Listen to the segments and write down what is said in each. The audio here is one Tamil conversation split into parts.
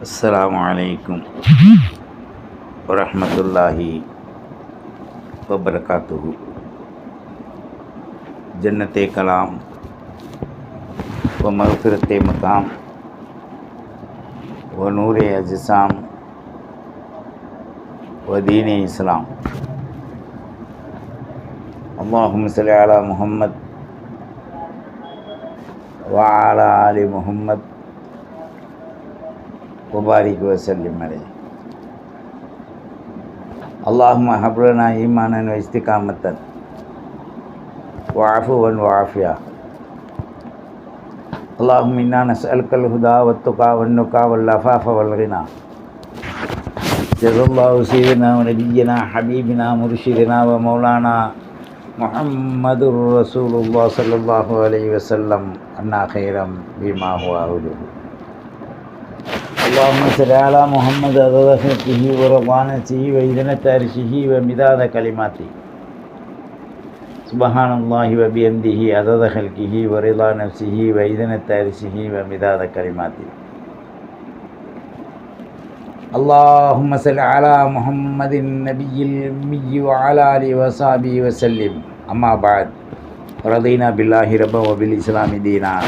السلام عليكم ورحمة الله وبركاته جنت کلام و مغفرت مقام و نور اجسام و دین اسلام اللهم صل على محمد وعلى آل محمد وبارك وسلم عليه. اللهم هب لنا إيمانا واستقامة. وعفوا وعافية اللهم إنا نسألك الهدى والتقى والنقى والعفاف والغنى. جزا الله سيدنا ونبينا حبيبنا مرشدنا ومولانا محمد رسول الله صلى الله عليه وسلم. أنا خيرا بما هو أهله. اللهم صل على محمد عدد خلقه ورضوانته وإذنة عرشه ومداد كلماته. سبحان الله وبحمده عدد خلقه ورضا نفسه وإذنة عرشه ومداد كلماته. اللهم صل على محمد النبي الأمي وعلى آله وصحبه وسلم. أما بعد رضينا بالله ربا وبالإسلام دينا.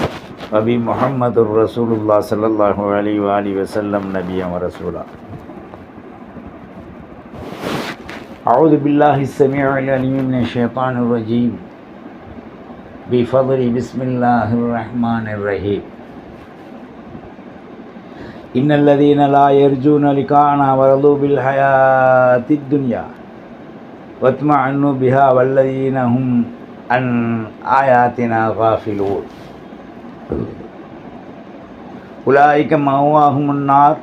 وبمحمد رسول الله صلى الله عليه وآله وسلم نبيا ورسولا. أعوذ بالله السميع العليم من الشيطان الرجيم. بفضل بسم الله الرحمن الرحيم. إن الذين لا يرجون لقاءنا ورضوا بالحياة الدنيا واطمعنوا بها والذين هم عن آياتنا غافلون. உலாய்க்க மவுவாகும் முன்னார்.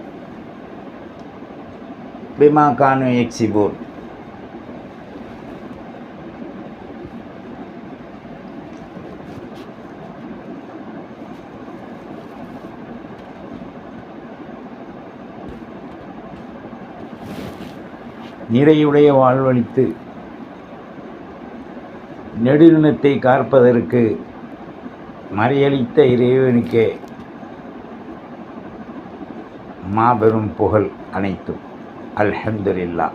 பிமா கானு எக்ஸிபோர் நிறையுடைய வாழ்வழித்து நெடுநிலத்தை காற்பதற்கு மறியளித்த இறைவனுக்கே மாபெரும் புகழ் அனைத்தும். அல்ஹம்துல்லா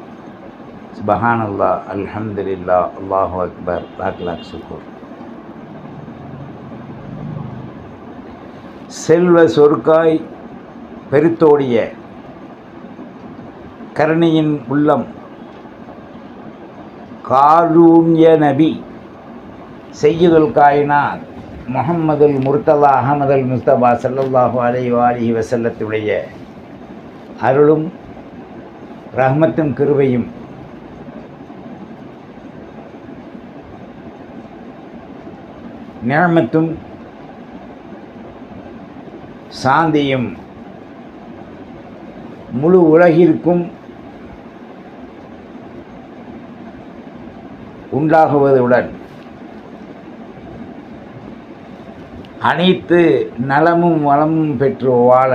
சுபஹானல்லா அல்ஹம்துல்லா அல்லாஹு அக்பர். லாக் லாக் செல்வ சொர்க்காய் பெருத்தோடிய கருணையின் உள்ளம் காரூண்ய நபி செய்யுதல் காயினார் முகம்மதுல் முர்தலா அகமதுல் முஸ்தபா சல்லல்லாஹு அலை வாலிஹி வசல்லத்துடைய அருளும் ரஹ்மத்தும் கிருவையும் நேமத்தும் சாந்தியும் முழு உலகிற்கும் உண்டாகுவதுடன் அனைத்து நலமும் வளமும் பெற்று வாழ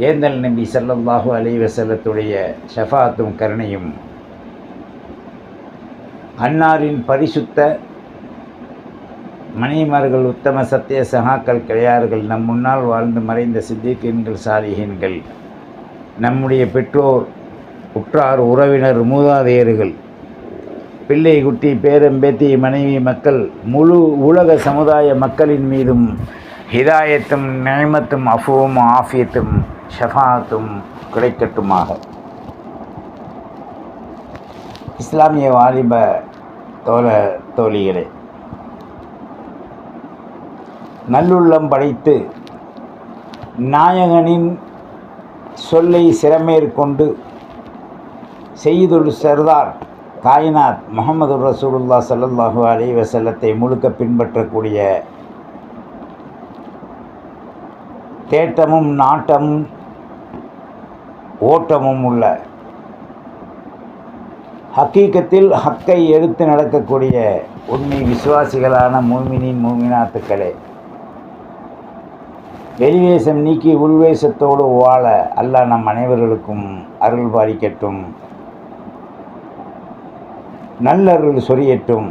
ஏந்தல் நபி ஸல்லல்லாஹு அலைவசல்லத்துடைய ஷஃபாத்தும் கருணையும் அன்னாரின் பரிசுத்த மணிமார்கள் உத்தம சத்திய சகாக்கள் கிளையார்கள் நம் முன்னால் வாழ்ந்து மறைந்த சித்திகீன்கள் சாலிகீன்கள் நம்முடைய பெற்றோர் உற்றார் உறவினர் மூதாதையர்கள் பிள்ளை குட்டி பேரம்பேத்தி மனைவி மக்கள் முழு உலக சமுதாய மக்களின் மீதும் ஹிதாயத்தும் நியமத்தும் அஃபுவும் ஆஃபியத்தும் ஷஃபாத்தும் கிடைக்கட்டுமாக. இஸ்லாமிய வாலிப தோழ தோழிகளே நல்லுள்ளம் படைத்து நாயகனின் சொல்லை சிறமேற்கொண்டு செய்துள்ள சர்தார் காயினாத் முகமது ரசூலுல்லா சல்லல்லாஹு அலி வசல்லத்தை முழுக்க பின்பற்றக்கூடிய தேட்டமும் நாட்டமும் ஓட்டமும் உள்ள ஹக்கீக்கத்தில் ஹக்கை எடுத்து நடக்கக்கூடிய உண்மை விசுவாசிகளான மூமினின் மூமினாத்துக்களே வெளிவேசம் நீக்கி உள்வேஷத்தோடு வாழ அல்லாஹ் நம் அனைவர்களுக்கும் அருள் பாலிக்கட்டும் நல்லருள் சொரியட்டும்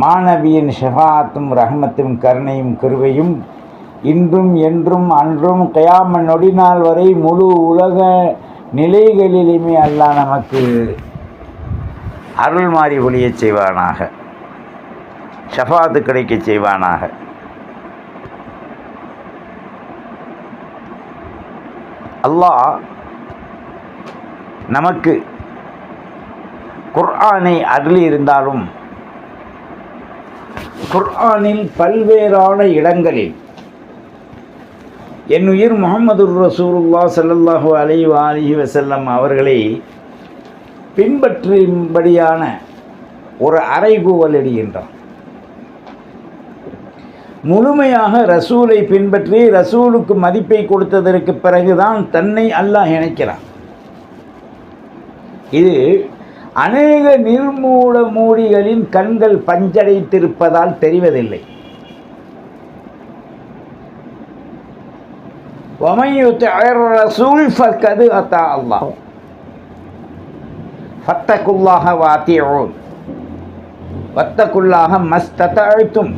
மாணவியின் ஷெஃபாத்தும் ரஹமத்தும் கருணையும் கருவையும் இன்றும் என்றும் அன்றும் கயாம நொடிநாள் வரை முழு உலக நிலைகளிலுமே அல்லாஹ் நமக்கு அருள் மாறி ஒளியச் செய்வானாக. ஷஃபாத்து கிடைக்கச் செய்வானாக. அல்லாஹ் நமக்கு குர்ஆனை அருளி இருந்தாலும் குர்ஆனில் பல்வேறான இடங்களில் என் உயிர் முகமது ரசூலுல்லா ஸல்லல்லாஹு அலி அலிஹி வசல்லம் அவர்களை பின்பற்றும்படியான ஒரு அறைகூவல் இடுகின்றான். முழுமையாக ரசூலை பின்பற்றி ரசூலுக்கு மதிப்பை கொடுத்ததற்கு பிறகுதான் தன்னை அல்லாஹ் இணைக்கிறான். இது அநேக நிர்மூல மூடிகளின் கண்கள் பஞ்சடைத்திருப்பதால் தெரிவதில்லை. ஃபத்தகுல்லாக வாத்தியோன் ஃபத்தகுல்லாக மஸ்தத்த அழுத்தும்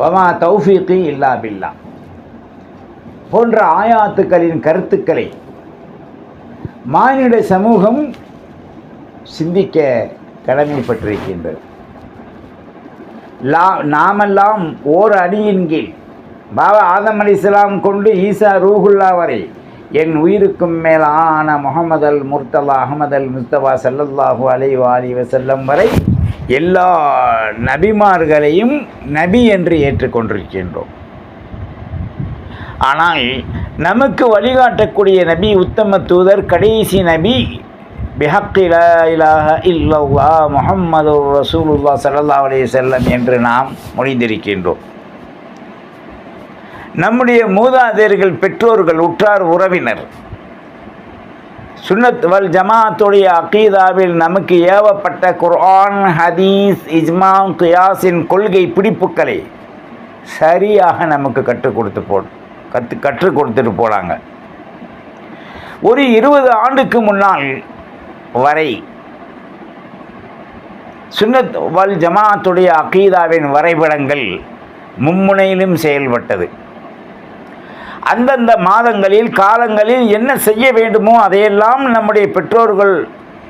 வமா தௌஃபீக்கு இல்லா போன்ற ஆயாத்துக்களின் கருத்துக்களை மானிட சமூகம் சிந்திக்க கடமைப்பட்டிருக்கின்றது லா நாமெல்லாம் ஓர் அடியின் கீழ். பாபா ஆதம் அலி இஸ்லாம் கொண்டு ஈசா ரூஹுல்லா வரை என் உயிருக்கும் மேலான முகமது அல் முர்த்தலா அகமது அல் முஸ்தபா சல்லல்லாஹு அலை வாலி வசல்லம் வரை எல்லா நபிமார்களையும் நபி என்று ஏற்றுக்கொண்டிருக்கின்றோம். ஆனால் நமக்கு வழிகாட்டக்கூடிய நபி உத்தம தூதர் கடைசி நபி பிஹக்கி லா இலாஹ இல்லல்லா முஹம்மது ரசூலுல்லா ஸல்லல்லாஹு அலைஹி வஸல்லம் என்று நாம் முடிந்திருக்கின்றோம் நம்முடைய மூதாதையர்கள் பெற்றோர்கள் உற்றார் உறவினர் சுன்னத் வல் ஜமாத்துடைய அகீதாவில் நமக்கு ஏவப்பட்ட குர்ஆன் ஹதீஸ் இஜ்மா கியாஸின் கொள்கை பிடிப்புக்களை சரியாக நமக்கு கற்றுக் கொடுத்து போ கற்று கற்றுக் கொடுத்துட்டு போனாங்க ஒரு இருபது ஆண்டுக்கு முன்னால் வரை. சுன்னத் வல் ஜமாத்துடைய அகீதாவின் வரைபடங்கள் மும்முனையிலும் செயல்பட்டது. அந்தந்த மாதங்களில் காலங்களில் என்ன செய்ய வேண்டுமோ அதையெல்லாம் நம்முடைய பெற்றோர்கள்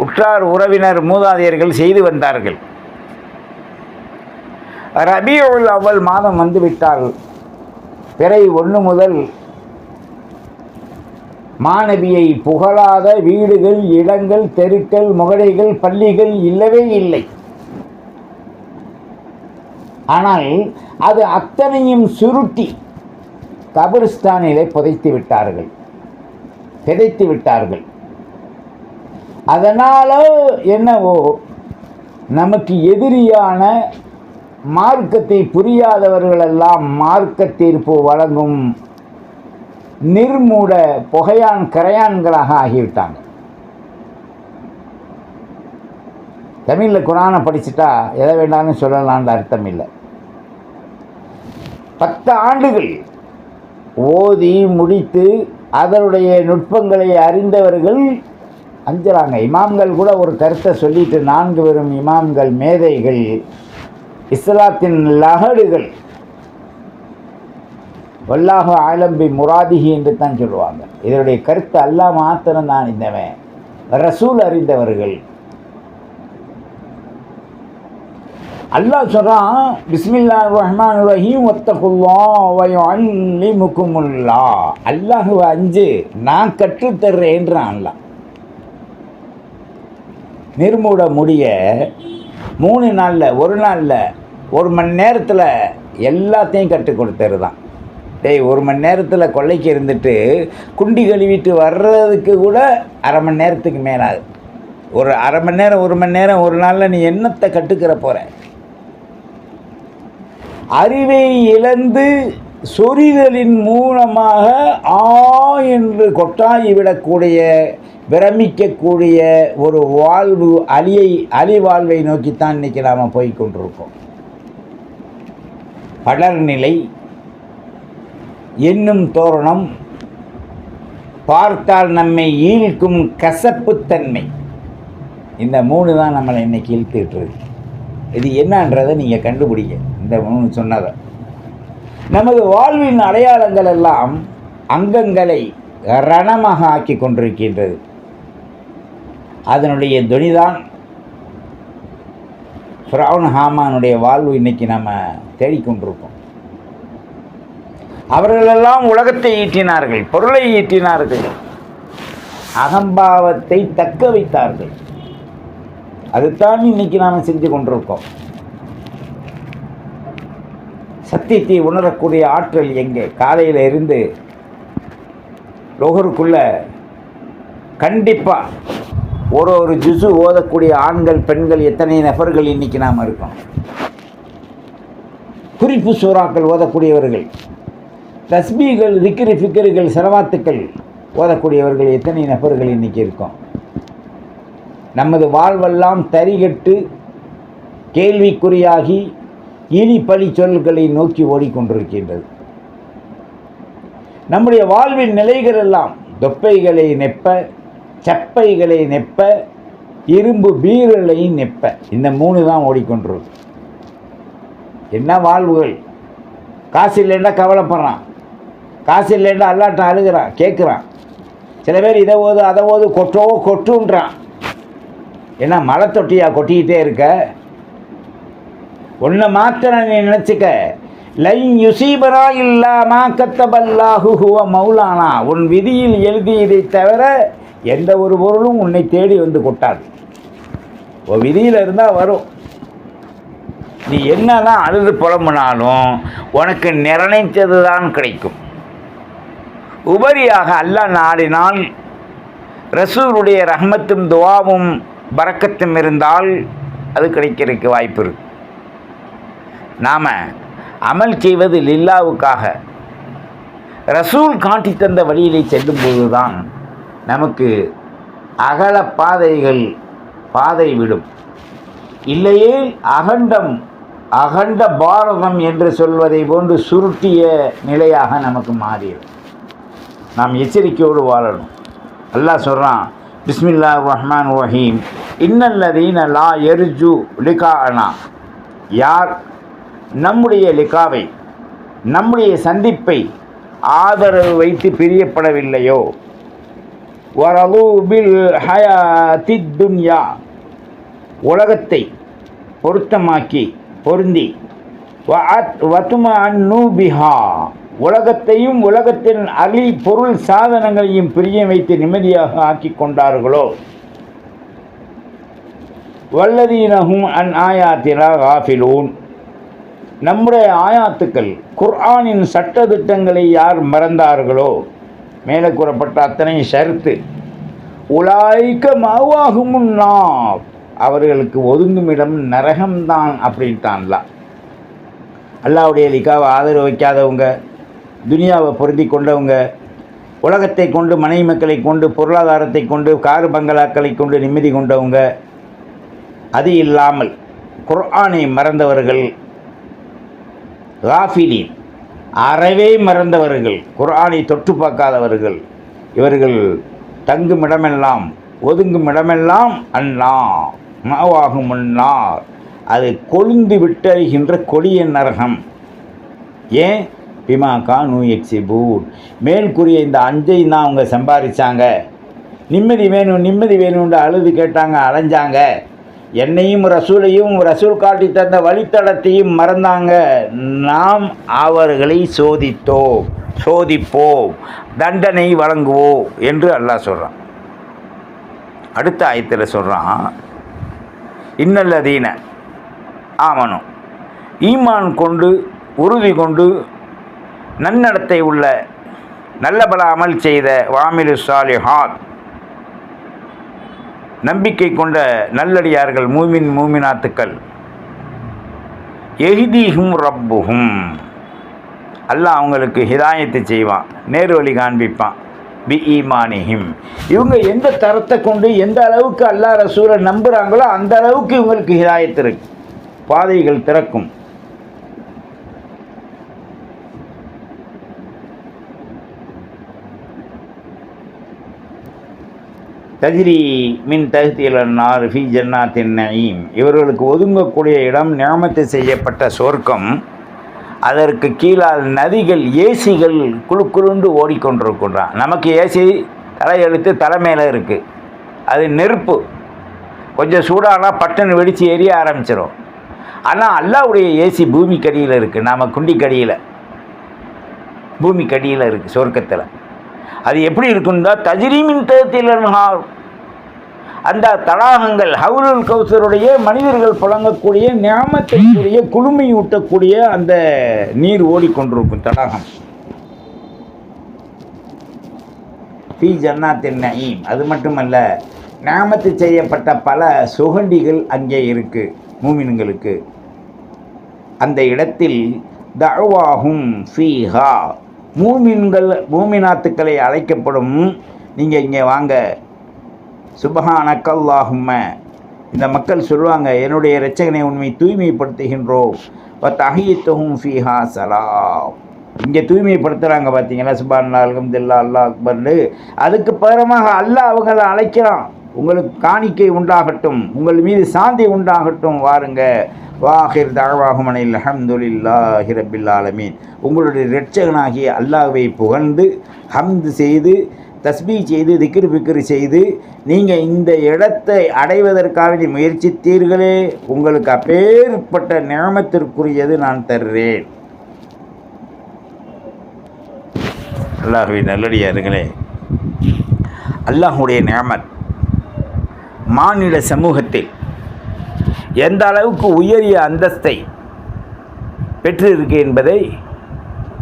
உற்றார் உறவினர் மூதாதையர்கள் செய்து வந்தார்கள். ரபியுல் அவ்வள் மாதம் வந்துவிட்டால் பிறை ஒன்று முதல் மாணவியை புகழாத வீடுகள் இடங்கள் தெருக்கள் முகடைகள் பள்ளிகள் இல்லவே இல்லை. ஆனால் அது அத்தனையும் சுருட்டி கபிரிஸ்தானிலே புதைத்து விட்டார்கள். பிதைத்து விட்டார்கள். அதனால் என்னவோ நமக்கு எதிரியான மார்க்கத்தை புரியாதவர்களெல்லாம் மார்க்க தீர்ப்பு வழங்கும் நிர்மூட புகையான் கரையான்களாக ஆகிவிட்டாங்க. தமிழில் குரானை படிச்சுட்டா எதை வேண்டாம்னு சொல்லலான்ற அர்த்தம் இல்லை. பத்து ஆண்டுகள் ஓதி முடித்து அதனுடைய நுட்பங்களை அறிந்தவர்கள் அஞ்சுறாங்க இமாம்கள் கூட ஒரு கருத்தை சொல்லிட்டு நான்கு வரும் இமாம்கள் மேதைகள் இஸ்லாத்தின் லகடுகள் வல்லாக ஆலம்பி முராதிகி என்று தான் சொல்லுவாங்க. இதனுடைய கருத்து அல்லா மாத்திரம்தான் அறிந்தவன். ரசூல் அறிந்தவர்கள். அல்லாஹ் சொல்கிறான் பிஸ்மில்லா ரஹ்மான் ரஹீம் ஒத்தகுல்லா வயல்லி முக்குமுல்லா அல்லாஹு அஞ்சு நான் கற்றுத்தர்றேன்றான் அல்லாஹ் நிர்மூட முடிய மூணு நாளில் ஒரு நாளில் ஒரு மணி நேரத்தில் எல்லாத்தையும் கற்றுக் கொடுத்துருதான். டேய் ஒரு மணி நேரத்தில் கொள்ளைக்கு இருந்துட்டு குண்டி கழுவிட்டு வர்றதுக்கு கூட அரை மணி நேரத்துக்கு மேலாகுது ஒரு அரை மணி நேரம் ஒரு மணி நேரம் ஒரு நாளில் நீ என்னத்தை கட்டுக்கிற போகிற அறிவை இழந்து சொறிதலின் மூலமாக ஆ என்று கொட்டாய் விடக்கூடிய பிரமிக்கக்கூடிய ஒரு வாழ்வு அழியை அழிவாழ்வை நோக்கித்தான் இன்றைக்கி நாம் போய்கொண்டிருக்கோம் படர்நிலை என்னும் தோரணம் பார்த்தால் நம்மை ஈழ்க்கும் கசப்புத்தன்மை இந்த மூணு தான் நம்மளை இன்னைக்கு இழுத்துக்கிட்டு இது என்னன்றதை நீங்கள் கண்டுபிடிங்க. இந்த மூணு சொன்னதை. நமது வாழ்வின் அடையாளங்கள் எல்லாம் அங்கங்களை ரணமாக ஆக்கி கொண்டிருக்கின்றது. அதனுடைய துணிதான் ஃப்ரவுன் ஹாமானுடைய வாழ்வு இன்னைக்கு நம்ம தேடிக்கொண்டிருக்கோம். அவர்களெல்லாம் உலகத்தை ஈட்டினார்கள் பொருளை ஈட்டினார்கள் அகம்பாவத்தை தக்க வைத்தார்கள். அதுதான் இன்னைக்கு நாம் செஞ்சு கொண்டிருக்கோம். சத்தியத்தை உணரக்கூடிய ஆற்றல் எங்கே? காலையில் இருந்து லோகருக்குள்ள கண்டிப்பாக ஒரு ஒரு ஜுசு ஓதக்கூடிய ஆண்கள் பெண்கள் எத்தனை நபர்கள் இன்னைக்கு நாம் இருக்கோம்? குறிப்பு சூறாக்கள் ஓதக்கூடியவர்கள். தஸ்பீகள் திக்ரி ஃபிக்கர்கள் செலவாத்துக்கள் ஓதக்கூடியவர்கள் எத்தனை நபர்கள் இன்னைக்கு இருக்கோம்? நமது வாழ்வெல்லாம் தரிகட்டு கேள்விக்குறியாகி இனி பழி சொல்களை நோக்கி ஓடிக்கொண்டிருக்கின்றது. நம்முடைய வாழ்வின் நிலைகள் எல்லாம் தொப்பைகளை நெப்ப சப்பைகளை நெப்ப இரும்பு பீரலை நெப்ப. இந்த மூணு தான் ஓடிக்கொண்டிருக்கு என்ன வாழ்வுகள்? காசு இல்லைன்னா கவலைப்படுறான். காசு இல்லைன்னா அல்லாட்டம் அழுகிறான் கேட்குறான் சில பேர் இதை ஓது அதை ஓது கொட்டவோ கொட்டுன்றான். ஏன்னா மலை தொட்டியா கொட்டிக்கிட்டே இருக்க? ஒன்றை மாத்திரம் நீ நினச்சிக்க. லைன் யுசீபரா இல்லாமா கத்தபல்லாஹு மௌலானா. உன் விதியில் எழுதியதை தவிர எந்த ஒரு பொருளும் உன்னை தேடி வந்து கொட்டாது. உன் விதியில் இருந்தால் வரும். நீ என்னதான் அழுது புலம்புனாலும் உனக்கு நிர்ணயித்தது தான் கிடைக்கும். உபரியாக அல்லாஹ் நாடினால் ரசூருடைய ரஹ்மத்தும் துவாவும் பறக்கத்தும் இருந்தால் அது கிடைக்கிறதுக்கு வாய்ப்பு இருக்கு. நாம் அமல் செய்வது லில்லாவுக்காக. ரசூல் காட்டி தந்த வழியிலே செல்லும்போது தான் நமக்கு அகல பாதைகள் பாதை விடும். இல்லையே அகண்டம் அகண்ட பாரதம் என்று சொல்வதை போன்று சுருட்டிய நிலையாக நமக்கு மாறிடும். நாம் எச்சரிக்கையோடு வாழணும். அல்லாஹ் சொல்கிறான் பிஸ்மில்லா ரஹ்மான் ரஹீம். இன்னல்லதீன லா எர்ஜு அண்ணா யார் நம்முடைய லிகாவை நம்முடைய சந்திப்பை ஆதரவு வைத்து பிரியப்படவில்லையோ? வரலு பில் ஹயாத்தி துன்யா. உலகத்தை பொருத்தமாக்கி பொருந்தி வத்தும அன்னு பிஹா. உலகத்தையும் உலகத்தின் அலி பொருள் சாதனங்களையும் பிரியம் வைத்து நிம்மதியாக ஆக்கி கொண்டார்களோ? வல்லதீனகும் அன் ஆயாத்தினா காஃபிலூன். நம்முடைய ஆயாத்துக்கள் குர்ஆனின் சட்ட திட்டங்களை யார் மறந்தார்களோ? மேலே கூறப்பட்ட அத்தனை ஷர்த்து. உலாய்க்க மாவாகுமுன்னா அவர்களுக்கு ஒதுங்கும் இடம் நரகம்தான் அப்படின்ட்டான்லாம் அல்லாவுடைய லிக்காவை ஆதரவு வைக்காதவங்க துனியாவை பொருந்தி கொண்டவங்க உலகத்தை கொண்டு மனைவி மக்களை கொண்டு பொருளாதாரத்தை கொண்டு காரு பங்களாக்களை கொண்டு நிம்மதி கொண்டவங்க அது இல்லாமல் குர்ஆனை மறந்தவர்கள் ராஃபிலீன் அறவே மறந்தவர்கள் குர்ஆனை தொட்டு பார்க்காதவர்கள் இவர்கள் தங்கும் இடமெல்லாம் ஒதுங்கும் இடமெல்லாம் அண்ணா மாவாகும் அண்ணா அது கொழுந்து விட்டறிகின்ற கொடிய நரகம். ஏன்? பிமா கானு எக்ஸிபூட் மேல் கூறிய இந்த அஞ்சையும் தான் அவங்க சம்பாதிச்சாங்க நிம்மதி வேணும் நிம்மதி வேணும்னு அழுது கேட்டாங்க அலைஞ்சாங்க. என்னையும் ரசூலையும் ரசூல் காட்டி தந்த வழித்தடத்தையும் மறந்தாங்க. நாம் அவர்களை சோதித்தோம் சோதிப்போம் தண்டனை வழங்குவோம் என்று அல்லாஹ் சொல்கிறான் அடுத்த ஆயத்தில் சொல்கிறான் இன்னல்லதீன ஆமனும் ஈமான் கொண்டு உறுதி கொண்டு நன்னடத்தை உள்ள நல்ல பல அமல் செய்த வாமிலு சாலிஹாத். நம்பிக்கை கொண்ட நல்லடியார்கள் மூமின் மூமினாத்துக்கள். எஹிதீஹும் ரப்புஹும். அல்லாஹ் அவங்களுக்கு ஹிதாயத்தை செய்வான் நேரு வழி காண்பிப்பான் பி ஈமானிஹிம். இவங்க எந்த தரத்தை கொண்டு எந்த அளவுக்கு அல்லாஹ் ரசூலை நம்புகிறாங்களோ அந்த அளவுக்கு இவங்களுக்கு ஹிதாயத்து இருக்கு. பாதைகள் திறக்கும். தஜ்ரி மின் தகுதியில் நார் ஃபி ஜன்னாத்தின் நயீம். இவர்களுக்கு ஒதுங்கக்கூடிய இடம் நியமத்து செய்யப்பட்ட சொர்க்கம். அதற்கு கீழால் நதிகள் ஏசிகள் குழு குழுண்டு ஓடிக்கொண்டிருக்கின்றான். நமக்கு ஏசி தலையெழுத்து தலை மேலே இருக்குது அது நெருப்பு. கொஞ்சம் சூடானால் பட்டுன்னு வெடித்து எரிய ஆரம்பிச்சிடும் ஆனால் அல்லாவுடைய ஏசி பூமிக்கடியில் இருக்குது நாம் குண்டிக்கடியில். பூமிக்கடியில் இருக்குது சொர்க்கத்தில். அது எப்படி இருக்குன்னா தஜிரிமின் தகத்தில் அந்த தடாகங்கள் ஹவுலுல் கௌசருடைய மனிதர்கள் புழங்கக்கூடிய ஞாமத்திற்குரிய குளுமையூட்டக்கூடிய அந்த நீர் ஓடிக்கொண்டிருக்கும் தடாகம். ஃபீ ஜன்னாத்தின் நயீம். அது மட்டுமல்ல ஞாமத்து செய்யப்பட்ட பல சுகண்டிகள் அங்கே இருக்கு மூமின்களுக்கு. அந்த இடத்தில் தழுவாகும் ஃபீஹா. மூமின்கள் மூமினாத்துக்களை அழைக்கப்படும். நீங்கள் இங்கே வாங்க. சுபஹானக்கல்லாஹும்ம. இந்த மக்கள் சொல்லுவாங்க என்னுடைய இரட்சகனை உண்மை தூய்மைப்படுத்துகின்றோம். தஹியத்துஹும் ஃபீஹா சலாம். இங்கே தூய்மைப்படுத்துகிறாங்க பார்த்தீங்களா? சுபான் அல்ஹம்துல்லா அல்லாஹ் அக்பர்னு. அதுக்கு பகரமாக அல்லாஹ் அவங்களை அழைக்கிறான். உங்களுக்கு காணிக்கை உண்டாகட்டும் உங்கள் மீது சாந்தி உண்டாகட்டும் வாருங்க. வாஹிர் தாழ்வாகுமனில் அஹம்துலில்லாஹி ரபில் ஆலமீன். உங்களுடைய இரட்சகனாகிய அல்லாஹ்வை புகழ்ந்து ஹம்து செய்து தஸ்பீ செய்து திக்ரு பிக்ரு செய்து நீங்கள் இந்த இடத்தை அடைவதற்காக முயற்சித்தீர்களே உங்களுக்கு அப்பேற்பட்ட நியமத்திற்குரியது நான் தர்றேன். அல்லாஹுவை நல்லடியாருங்களே அல்லாஹுடைய நியமத் மாநில சமூகத்தில் எந்த அளவுக்கு உயரிய அந்தஸ்தை பெற்றிருக்கு என்பதை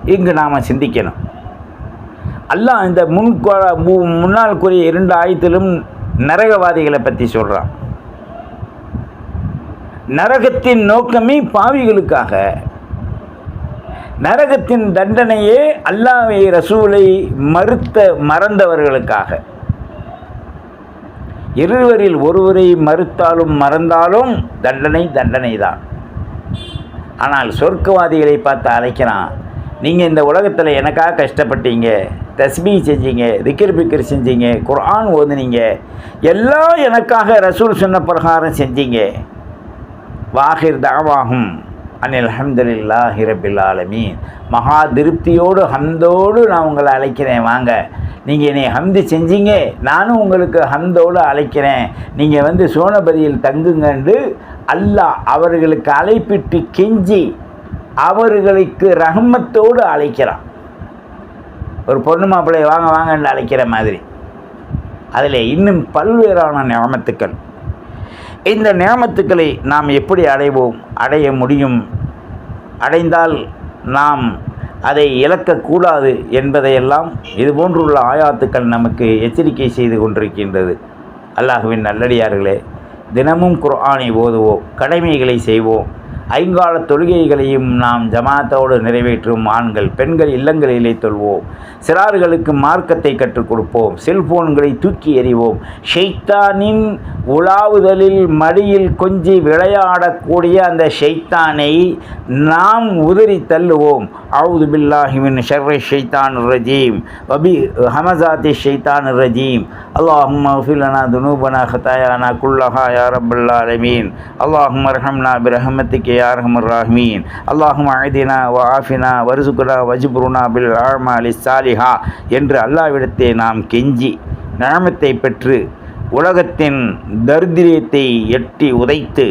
இங்கு நாம் சிந்திக்கணும். அல்லாஹ் இந்த முன் முன்னால் கூறிய இரண்டு ஆயத்திலும் நரகவாதிகளை பற்றி சொல்கிறான் நரகத்தின் நோக்கமே பாவிகளுக்காக. நரகத்தின் தண்டனையே அல்லாவை ரசூலை மறுத்த மறந்தவர்களுக்காக. இருவரில் ஒருவரை மறுத்தாலும் மறந்தாலும் தண்டனை தண்டனை தான் ஆனால் சொர்க்கவாதிகளை பார்த்து அழைக்கிறான் நீங்கள் இந்த உலகத்தில் எனக்காக கஷ்டப்பட்டீங்க தஸ்பீ செஞ்சீங்க திக்கிர் பிக்கிர் செஞ்சீங்க குரான் ஓதுனீங்க எல்லாம் எனக்காக ரசூல் சொன்ன பிரகாரம் செஞ்சீங்க. வாகிர் தாவாகும் அனில் அஹமதுல்லா ஹிரபில் ஆலமீன் மகா திருப்தியோடு ஹம்தோடு நான் உங்களை அழைக்கிறேன். வாங்க. நீங்கள் என்னை ஹம்து செஞ்சீங்க. நானும் உங்களுக்கு ஹம்தோடு அழைக்கிறேன். நீங்கள் வந்து சோனபதியில் தங்குங்கண்டு அல்லாஹ் அவர்களுக்கு அழைப்பிட்டு கெஞ்சி அவர்களுக்கு ரஹமத்தோடு அழைக்கிறான். ஒரு பொண்ணு மாப்பிள்ளையை வாங்க வாங்கன்னு அழைக்கிற மாதிரி. அதில் இன்னும் பல்வேறான நியமத்துக்கள். இந்த நியமத்துக்களை நாம் எப்படி அடைவோம் அடைய முடியும்? அடைந்தால் நாம் அதை இழக்கக்கூடாது என்பதையெல்லாம் இது போன்றுள்ள ஆயாத்துக்கள் நமக்கு எச்சரிக்கை செய்து கொண்டிருக்கின்றது. அல்லாஹுவின் நல்லடியார்களே தினமும் குர்ஆனை ஓதுவோம் கடமைகளை செய்வோம். ஐங்கால தொழுகைகளையும் நாம் ஜமாத்தோடு நிறைவேற்றும் ஆண்கள் பெண்கள் இல்லங்களிலே தொல்வோம் சிறார்களுக்கு மார்க்கத்தை கற்றுக் கொடுப்போம். செல்போன்களை தூக்கி எறிவோம். ஷெய்தானின் உலாவுதலில் மடியில் கொஞ்சி விளையாடக்கூடிய அந்த ஷெய்தானை நாம் உதிரி தள்ளுவோம். அவுது பில்லாஹிமின் ஷர்ரை ஷெய்தான் ரஜீம். வபி ஹமசாத்தி ஷெய்தான் ரஜீம். அல்லாஹும் ஃபிலனா துனூபனா ஹத்தாயானா குல்லஹா யாரபுல்லா ரமீன் அல்லாஹும் அர்ஹம்னா பிரஹமத்துக்கே யார்ஹமர் ராஹ்மீன் அல்லாஹும் அழுதினா வ ஆஃபினா வருசுக்குனா வஜிபுருனா பில் ஆழ்மா அலி சாலிஹா என்று அல்லாவிடத்தை நாம் கெஞ்சி நிழமத்தை பெற்று உலகத்தின் தரித்திரியத்தை எட்டி உதைத்து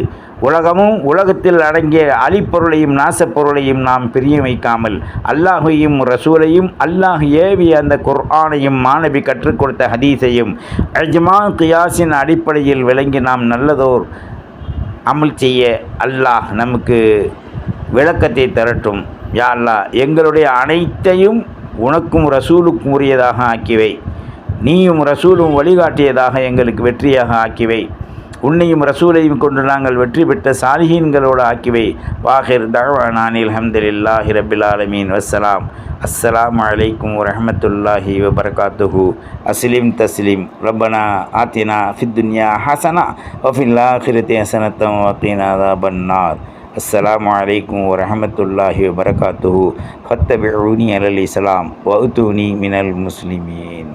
உலகமும் உலகத்தில் அடங்கிய அழிப்பொருளையும் நாசப்பொருளையும் நாம் பிரிய வைக்காமல் அல்லாஹையும் ரசூலையும் அல்லாஹ் ஏவி அந்த குர்ஆனையும் மாணவி கற்றுக் கொடுத்த ஹதீஸையும் அஜ்மா கியாசின் அடிப்படையில் விளங்கி நாம் நல்லதோர் அமல் செய்ய அல்லாஹ் நமக்கு விளக்கத்தை தரட்டும். யா அல்லாஹ் எங்களுடைய அனைத்தையும் உனக்கும் ரசூலுக்கும் உரியதாக ஆக்கிவை. நீயும் ரசூலும் வழிகாட்டியதாக எங்களுக்கு வெற்றியாக ஆக்கிவை. உன்னையும் ரசூலையும் கொண்டு நாங்கள் வெற்றி பெற்ற சாலிஹீன்களோடு ஆக்கிவை வாஹிர் தகவானானில் அஹமதுல்லாஹி ரபில் ஆலமீன் வசலாம் அஸ்ஸலாம் அலைக்கும் வரமத்துல்லாஹி வபரகாத்துஹு அஸ்லிம் தஸ்லிம் ரப்பனா ஆத்தினா ஃபித்துன்யா ஹசனா வஃபில்லாஹிரத்தி ஹசனத்தம் வக்கீனா பன்னார் السلام عليكم ورحمة الله وبركاته فاتبعوني على الإسلام وأتوني من المسلمين